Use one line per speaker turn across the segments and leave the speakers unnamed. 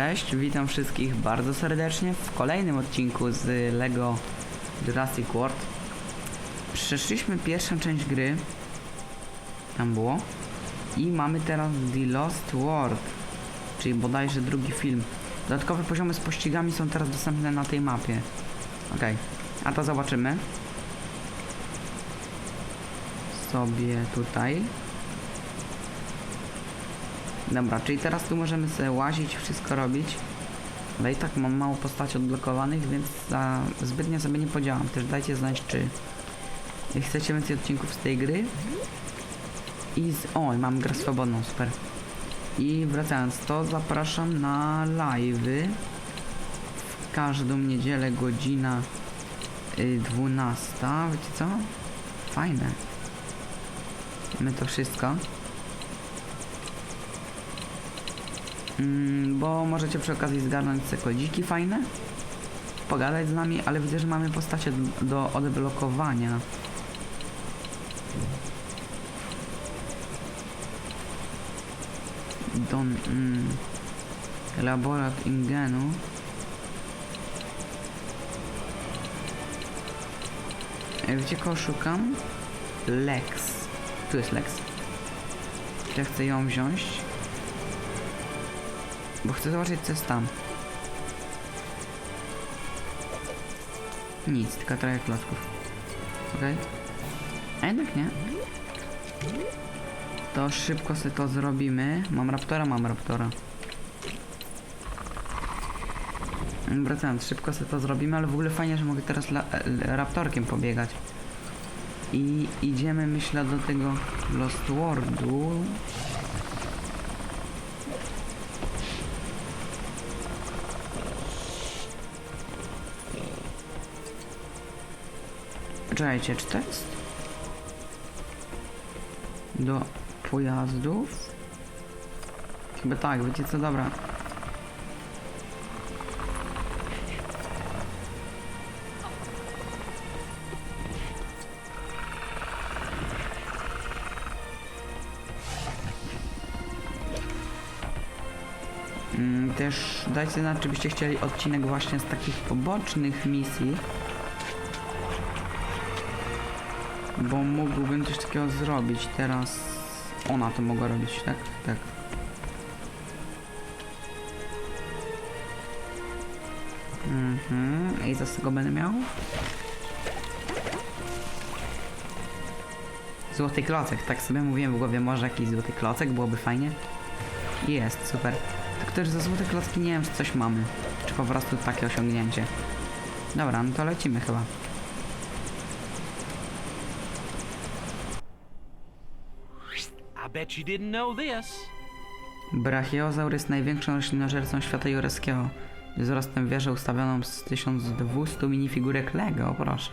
Cześć, witam wszystkich bardzo serdecznie w kolejnym odcinku z LEGO Jurassic World. Przeszliśmy pierwszą część gry, tam było, i mamy teraz The Lost World, czyli bodajże drugi film. Dodatkowe poziomy z pościgami są teraz dostępne na tej mapie. Okej, a to zobaczymy. Sobie tutaj. Dobra, czyli teraz tu możemy sobie łazić, wszystko robić. Ale i tak mam mało postaci odblokowanych, więc za zbytnio sobie nie podziałam. Też dajcie znać, czy chcecie więcej odcinków z tej gry. I z... O, mam grę swobodną, super. I wracając, to zapraszam na live'y. W każdą niedzielę godzina y, 12. Wiecie co? Fajne. My to wszystko. Bo możecie przy okazji zgarnąć te kodziki fajne, pogadać z nami, ale widzę, że mamy postacie do odblokowania. Don... Mm, laborat Ingenu. E, Wiecie kogo szukam? Lex. Tu jest Lex. Ja chcę ją wziąć. Bo chcę zobaczyć co jest tam. Nic, tylko trochę klocków. Okej? A jednak nie. To szybko sobie to zrobimy. Mam raptora, mam raptora. Wracając, szybko sobie to zrobimy, ale w ogóle fajnie, że mogę teraz e, raptorkiem pobiegać. I idziemy, myślę, do tego Lost Worldu. Czekajcie, czy to jest? Do pojazdów? Chyba tak, wiecie co, dobra. Mm, Też dajcie znać, czy byście chcieli odcinek właśnie z takich pobocznych misji. Bo mógłbym coś takiego zrobić. Teraz ona to mogła robić, tak? Tak. Mhm. I co z tego będę miał? Złoty klocek, tak sobie mówiłem w głowie, może jakiś złoty klocek, byłoby fajnie. Jest, super. Tylko też za złote klocki nie wiem, czy coś mamy. Czy po prostu takie osiągnięcie. Dobra, no to lecimy chyba.
Bet you didn't know this.
Brachiozaur jest największą roślinożercą świata jurajskiego. Wzrostem wieżę ustawioną z 1200 minifigurek Lego, proszę.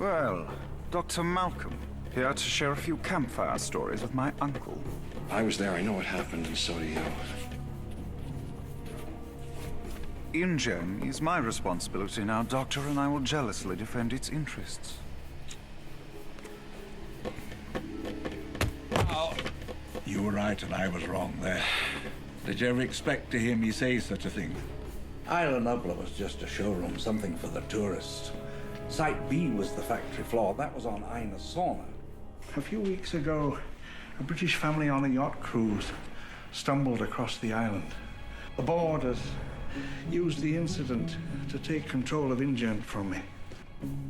Well, Dr. Malcolm, here to share a few campfire stories with my uncle.
I was there. I know what happened, and so do you.
InGen is my responsibility now, Doctor, and I will jealously defend its interests.
You were right and I was wrong there. Did you ever expect to hear me say such a thing? Island Upla was just a showroom, something for the tourists. Site B was the factory floor. That was on Ina Sauna.
A few weeks ago, a British family on a yacht cruise stumbled across the island. The boarders used the incident to take control of InGen from me.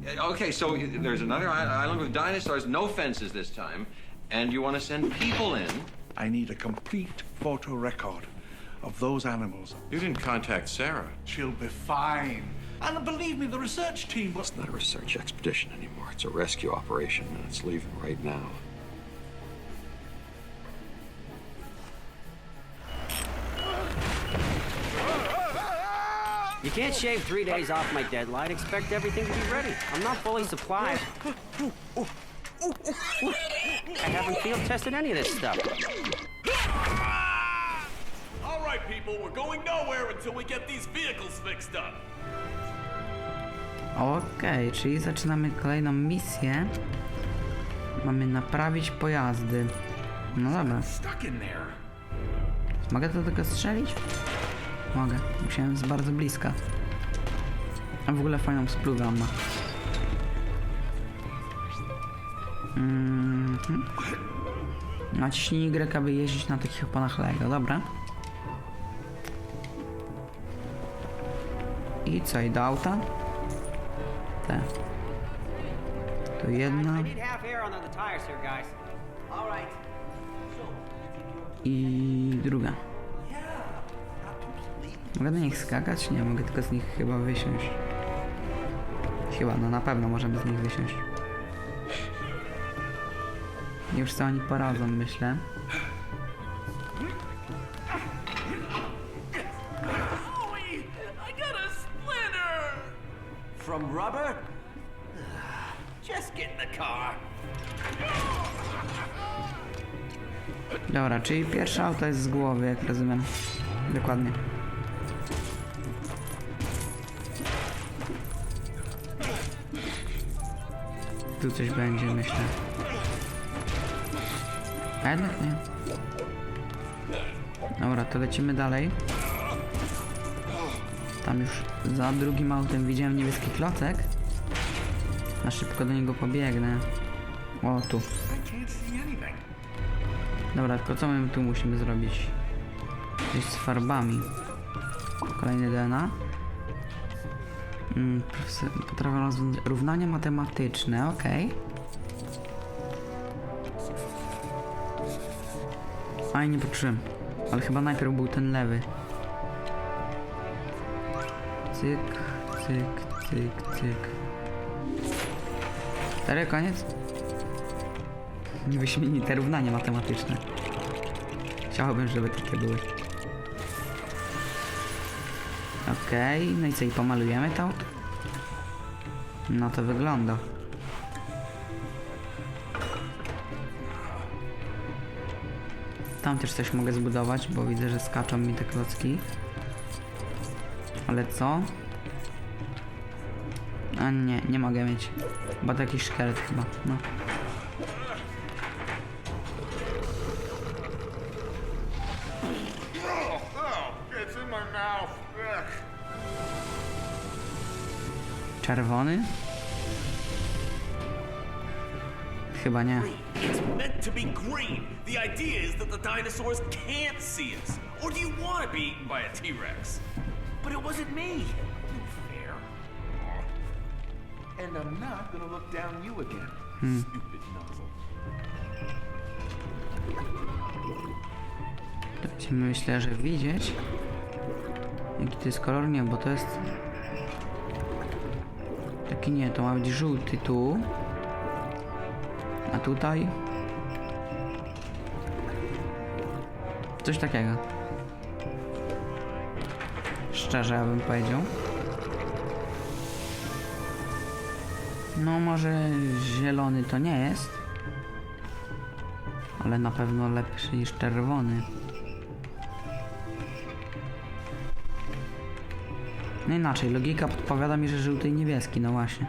Uh, okay, so there's another island with dinosaurs, no fences this time, and you want to send people in.
I need a complete photo record of those animals.
You didn't contact Sarah.
She'll be fine. And believe me, the research team was.
It's not a research expedition anymore. It's a rescue operation, and it's leaving right now.
You can't shave three days off my deadline, expect everything to be ready. I'm not fully supplied. I haven't field tested any of this stuff.
All right, people, we're going nowhere until we get these vehicles fixed up.
Okej, czyli zaczynamy kolejną misję. Mamy naprawić pojazdy. No dobra.
Stuck in there.
Mogę to tylko strzelić? Mogę. Musiałem z bardzo bliska. A w ogóle fajną splugę on ma. Mhm. Naciśnij Y, aby jeździć na takich oponach Lego, dobra. I co, i do auta? Te. Tu jedna
I need
Mogę na nich skakać? Nie, mogę tylko z nich chyba wysiąść. Chyba, no na pewno możemy z nich wysiąść. Już co oni poradzą, myślę.
From rubber? Just get in the car.
Dobra, czyli pierwsze auto jest z głowy, jak rozumiem. Dokładnie. Tu coś będzie, myślę. A jednak nie. Dobra, to lecimy dalej. Tam już za drugim autem widziałem niebieski klocek. Na szybko do niego pobiegnę. O, tu. Dobra, tylko co my tu musimy zrobić? Coś z farbami. Kolejny DNA. Mm, Potrawa równania matematyczne, okej. A nie poczułem. Ale chyba najpierw był ten lewy. Cyk, cyk, cyk, cyk. Serio, koniec? Wyśmienite równania matematyczne. Chciałbym, żeby takie były. Okej, no i co, i pomalujemy to? No to wygląda. Tam też coś mogę zbudować, bo widzę, że skaczą mi te klocki. Ale co? A nie, nie mogę mieć. Bo to jakiś szkielet chyba, no. Czerwony? Chyba nie.
It's meant to be green. The idea is that the dinosaurs can't see us. Or do you want to be eaten by a T-Rex? But it wasn't me. Fair. And I'm not gonna look down you again. Stupid nozzle.
Będziemy myślę, że widzieć jaki to jest kolor, nie, bo to jest taki nie, to ma być żółty tu. A tutaj? Coś takiego. Szczerze ja bym powiedział. No może zielony to nie jest ale na pewno lepszy niż czerwony No inaczej, logika podpowiada mi, że żółty i niebieski, no właśnie.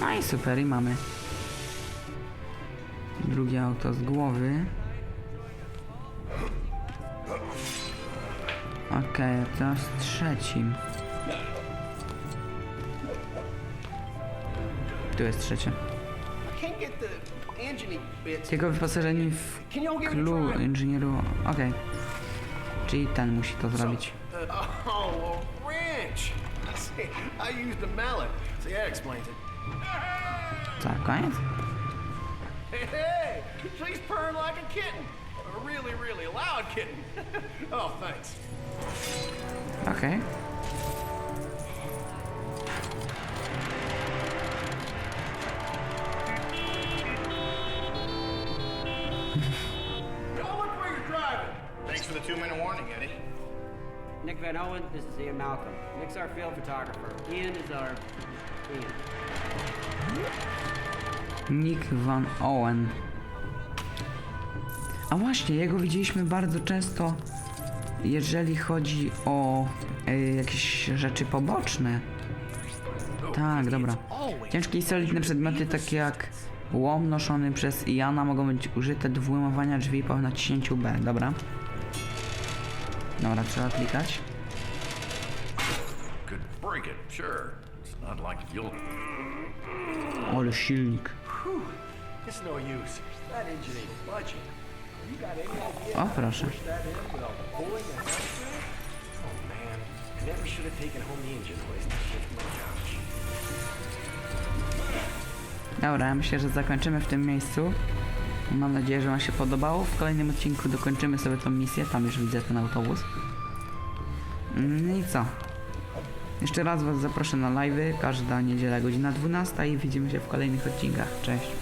No i super, i mamy. Drugie auto z głowy. Okej, a teraz trzecim. Tu jest trzecie. Jego wyposażenie w klu inżynieru. Okej. Czyli ten musi to zrobić. Tak, koniec?
Hey, she's purring like a kitten. A really, really loud kitten. oh, thanks.
Okej.
Van Owen, this is Ian Malcolm. Nick's our field photographer. Ian is our Ian.
Nick Van Owen. A właśnie, jego widzieliśmy bardzo często, jeżeli chodzi o y, jakieś rzeczy poboczne. Tak, dobra. Ciężkie i solidne przedmioty takie jak łom noszony przez Iana mogą być użyte do wyłamywania drzwi po naciśnięciu B, dobra. Dobra, trzeba klikać.
Could break it, sure. It's not like you'll.
Ale silnik.
No
O, proszę.
Oh.
Dobra, myślę, że zakończymy w tym miejscu. Mam nadzieję, że Wam się podobało. W kolejnym odcinku dokończymy sobie tą misję. Tam już widzę ten autobus. No i co? Jeszcze raz Was zaproszę na live'y. Każda niedziela godzina 12 i widzimy się w kolejnych odcinkach. Cześć.